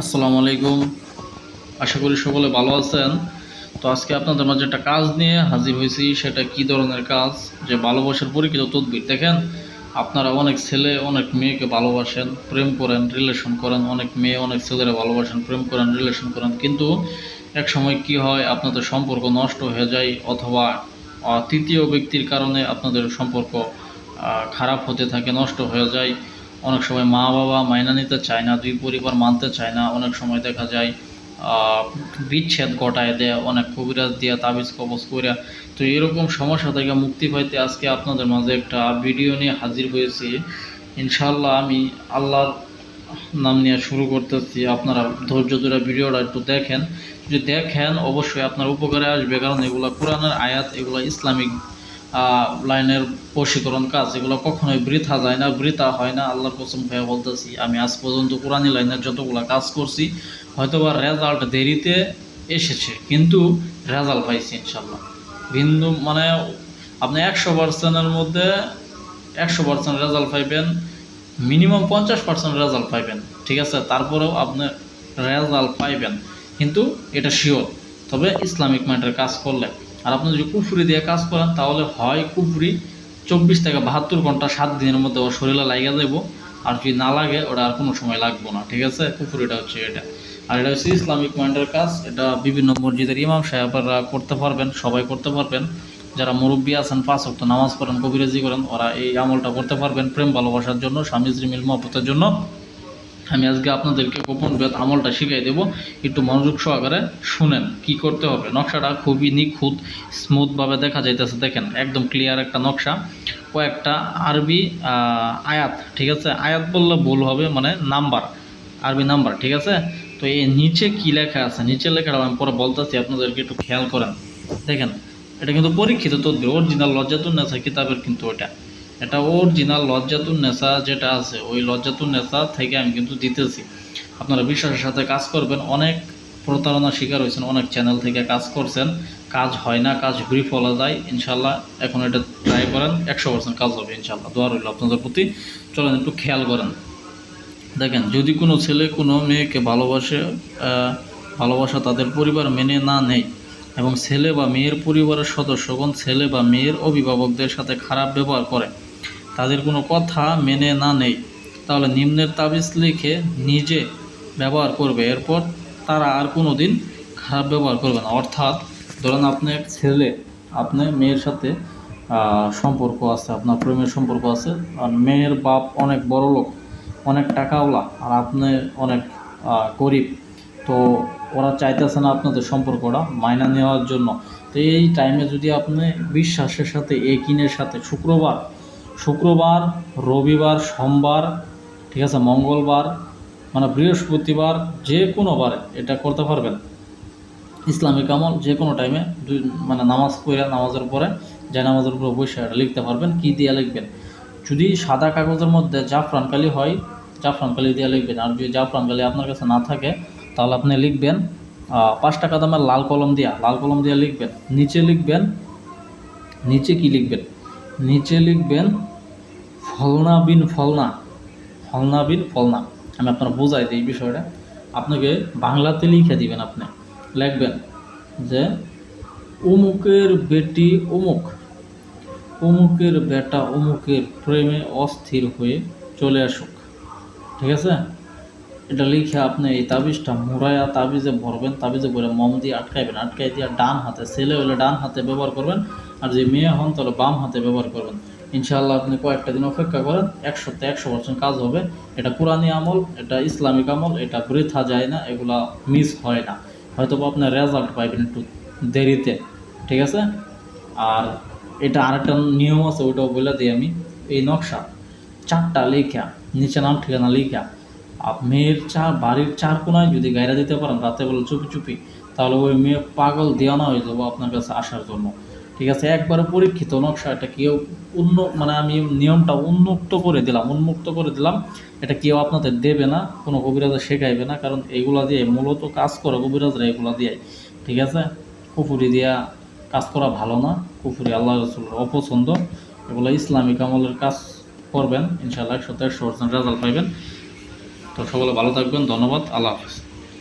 আসসালামু আলাইকুম। আশা করি সকলে ভালো আছেন। তো আজকে আপনাদের মাঝে একটা কাজ নিয়ে হাজির হয়েছি, সেটা কি ধরনের কাজ? যে ভালোবাসার পরীক্ষিত তদবির। দেখেন, আপনারা অনেক ছেলে, অনেক মেয়েকে ভালোবাসেন, প্রেম করেন রিলেশন করেন। অনেক মেয়ে, অনেক ছেলেরা ভালোবাসেন, প্রেম করেন রিলেশন করেন। কিন্তু এক সময় কি হয়, আপনাদের সম্পর্ক নষ্ট হয়ে যায় অথবা তৃতীয় ব্যক্তির কারণে আপনাদের সম্পর্ক খারাপ হতে থাকে, নষ্ট হয়ে যায়। অনেক সময় মা বাবা মাইনা নিতে চায় না, দুই পরিবার মানতে চায় না, অনেক সময় দেখা যায় বিচ্ছেদ ঘটায় দেয়, অনেক কবিরাজ দিয়া তাবিজ কবজ কইরা। তো এরকম সমস্যা থেকে মুক্তি পাইতে আজকে আপনাদের মাঝে একটা ভিডিও নিয়ে হাজির হয়েছি। ইনশাল্লাহ আমি আল্লাহর নাম নিয়ে শুরু করতেছি। আপনারা ধৈর্য ধরে ভিডিওটা একটু দেখেন। যদি দেখেন, অবশ্যই আপনার উপকারে আসবে, কারণ এগুলো কোরআনের আয়াত, এগুলো ইসলামিক লাইনের বশীকরণ কাজ, এগুলো কখনোই বৃথা যায় না, বৃথা হয় না। আল্লাহর কসম ভাইয়া বলতেছি, আমি আজ পর্যন্ত কোরআনি লাইনের যতগুলো কাজ করছি, হয়তোবা রেজাল্ট দেরিতে এসেছে, কিন্তু রেজাল্ট পাইছি ইনশাল্লাহ ভিন্ন মানে আপনি একশো পার্সেন্টের মধ্যে একশো পার্সেন্ট রেজাল্ট পাইবেন মিনিমাম পঞ্চাশ পার্সেন্ট রেজাল্ট পাইবেন, ঠিক আছে? তারপরেও আপনি রেজাল্ট পাইবেন, কিন্তু এটা শিওর তবে ইসলামিক মাইন্ডের কাজ করলে আর আপনি যদি কুফুরি দিয়ে কাজ করেন, তাহলে হয় কুফুরি চব্বিশ থেকে বাহাত্তর ঘণ্টা সাত দিনের মধ্যে ওর শরীরে লাগিয়ে দেবো। আর যদি না লাগে, ওটা আর কোনো সময় লাগবো না, ঠিক আছে? কুফুরিটা হচ্ছে এটা। আর এটা হচ্ছে ইসলামিক মাইন্ডের কাজ। এটা বিভিন্ন মসজিদের ইমাম সাহেবরা করতে পারবেন, সবাই করতে পারবেন। যারা মুরব্বী আছেন, পাঁচ অক্ট নামাজ পড়েন, কবিরাজি করেন, ওরা এই আমলটা করতে পারবেন প্রেম ভালোবাসার জন্য, স্বামী স্ত্রী মিল মহব্বতের জন্য। আমি আজকে আপনাদেরকে গোপন বেদ আমলটা শিখিয়ে দেব। একটু মনোযোগ সহকারে শুনেন কি করতে হবে। নকশাটা খুবই নিখুঁত, স্মুথভাবে দেখা যাইতেছে। দেখেন, একদম ক্লিয়ার একটা নকশা। কয়েকটা আরবি আয়াত, ঠিক আছে? আয়াত বললে ভুল হবে মানে নাম্বার, আরবি নাম্বার, ঠিক আছে? তো এই নিচে কি লেখা আছে? নিচে লেখাটা আমি পরে বলতেছি, আপনাদেরকে একটু খেয়াল করেন। দেখেন, এটা কিন্তু পরীক্ষিত তদ্বির অরিজিনাল লজ্জাতুন নেশা কিতাবের কিন্তু ওটা এটা অরিজিনাল লজ্জাতুন নেশা যেটা আছে, ওই লজ্জাতুন নেশা থেকে আমি কিন্তু দিতেছি আপনারা বিশ্বাসের সাথে কাজ করবেন, অনেক প্রতারণার শিকার হয়েছেন, অনেক চ্যানেল থেকে কাজ করছেন। কাজ হয় না, কাজ ঘুরি ফলা যায়, ইনশাল্লাহ। এখন এটা ট্রাই করেন, একশো পার্সেন্ট কাজ হবে, ইনশাল্লাহ। দোয়া রইল আপনাদের প্রতি। চলেন একটু খেয়াল করেন। দেখেন, যদি কোনো ছেলে, কোনো মেয়েকে ভালোবাসে ভালোবাসা তাদের পরিবার মেনে না নেয় এবং ছেলে বা মেয়ের পরিবারের সদস্যগণ ছেলে বা মেয়ের অভিভাবকদের সাথে খারাপ ব্যবহার করে তাদের কোনো কথা মেনে না নেই। তাহলে নিম্নের তাবিজ লিখে নিজে ব্যবহার করবে। এরপর তারা আর কোনো দিন খারাপ ব্যবহার করবে না। অর্থাৎ ধরেন আপনি এক ছেলে আপনি মেয়ের সাথে সম্পর্ক আছে, আপনার প্রেমের সম্পর্ক আছে, আর মেয়ের বাপ অনেক বড় লোক, অনেক টাকাওয়ালা, আর আপনি অনেক গরিব, তো ওরা চাইতেছে না আপনাদের সম্পর্কটা মাইনা নেওয়ার জন্য। তো এই টাইমে যদি আপনি বিশ্বাসের সাথে একিনের সাথে শুক্রবার শুক্রবার, রবিবার, সোমবার, ঠিক আছে, মঙ্গলবার মানে বৃহস্পতিবার যে কোনো বারে এটা করতে পারবেন। ইসলামিক আমল যে কোনো টাইমে দুই মানে নামাজ পড়ে, নামাজের পরে যে নামাজের উপরে বসে এটা লিখতে পারবেন, কী দিয়ে লিখবেন। যদি সাদা কাগজের মধ্যে জাফরান কালি হয়, জাফরান কালি দিয়ে লিখবেন। আর যদি জাফরান কালি আপনার কাছে না থাকে, তাহলে আপনি লিখবেন পাঁচ টাকা দামের লাল কলম দিয়া, লাল কলম দিয়ে লিখবেন। নিচে লিখবেন, নিচে কি লিখবেন? নিচে লিখবেন ফলনা বিন ফলনা ফলনা বিন ফলনা। আমি আপনার বোঝাই দিই এই বিষয়টা। আপনাকে বাংলাতে লিখে দিবেন আপনি। লিখবেন যে, অমুকের বেটি অমুক, অমুকের বেটা অমুকের প্রেমে অস্থির হয়ে চলে আসুক। ঠিক আছে? এটা লিখে আপনি এই তাবিজটা মোড়ায়া তাবিজে ভরবেন, তাবিজে ভরে মম দিয়ে আটকাইবেন, আটকাই দিয়ে ডান হাতে ছেলে হলে ডান হাতে ব্যবহার করবেন আর যে মেয়ে হন তাহলে বাম হাতে ব্যবহার করবেন। ইনশাআল্লাহ আপনি কয়েকটা দিন অপেক্ষা করেন, একশোতে একশো পার্সেন্ট কাজ হবে। এটা কোরআনী আমল, এটা ইসলামিক আমল, এটা বৃথা যায় না, এগুলা মিস হয় না। হয়তো আপনার রেজাল্ট পাইবেন একটু দেরিতে, ঠিক আছে? আর এটা আরেকটা নিয়ম আছে, ওইটাও বলে দিই আমি। এই নকশা, চারটা লেখা, নিচে নাম, ঠিকানা লেখা। মেয়ের চার বাড়ির চার কোনায় যদি গাইরা দিতে পারেন রাতে বলে চুপি চুপি, তাহলে ওই মেয়ে পাগল দেওয়ানা হয়ে যাব আপনার কাছে আসার জন্য। ঠিক আছে, একবারে পরীক্ষিত নকশা এটা কেউ উন্ন মানে আমি নিয়মটা উন্মুক্ত করে দিলাম, উন্মুক্ত করে দিলাম, এটা কেউ আপনাদের দেবে না, কোনো কবিরাজা শেখাইবে না, কারণ এগুলা দিয়ে মূলত কাজ করে কবিরাজরা এগুলা দিয়ে ঠিক আছে? কুফুরি দিয়া কাজ করা ভালো না, কুফুরি আল্লাহ রসুলের অপছন্দ, এগুলো ইসলামিক আমলের কাজ করবেন, ইনশাআল্লাহ একশো একশো পার্সেন্ট রেজাল্ট পাইবেন। তো ভালো থাকবেন ধন্যবাদ আল্লাহ হাফিজ।